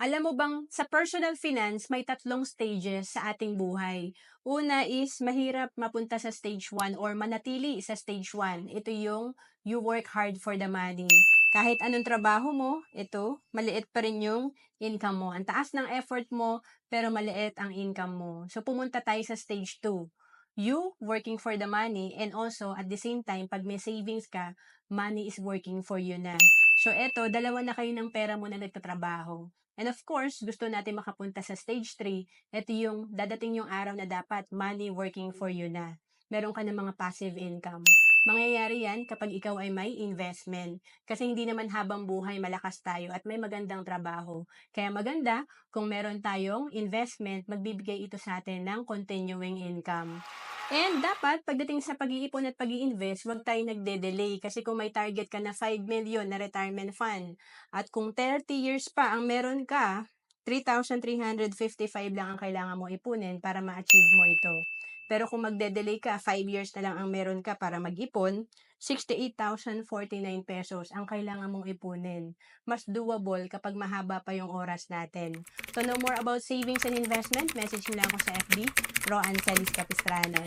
Alam mo bang sa personal finance may tatlong stages sa ating buhay. Una is mahirap mapunta sa stage 1 or manatili sa stage 1. Ito yung you work hard for the money. Kahit anong trabaho mo, ito, maliit pa rin yung income mo. Ang taas ng effort mo, pero maliit ang income mo. So pumunta tayo sa stage 2. You working for the money and also at the same time, pag may savings ka, money is working for you na. So eto, dalawa na kayo ng pera mo na nagtatrabaho. And of course, gusto natin makapunta sa stage 3. Ito yung dadating yung araw na dapat money working for you na. Meron ka ng mga passive income. Mangyayari yan kapag ikaw ay may investment. Kasi hindi naman habang buhay malakas tayo at may magandang trabaho. Kaya maganda kung meron tayong investment, magbibigay ito sa atin ng continuing income. And dapat, pagdating sa pag-iipon at pag invest huwag tayo nagde-delay. Kasi kung may target ka na 5 million na retirement fund, at kung 30 years pa ang meron ka, 3,355 lang ang kailangan mo ipunin para ma-achieve mo ito. Pero kung magde-delay ka, 5 years na lang ang meron ka para mag-ipon, 68,049 pesos ang kailangan mong ipunin. Mas doable kapag mahaba pa yung oras natin. To know more about savings and investment, message lang ako sa FB, Ro Angelis Capistrano.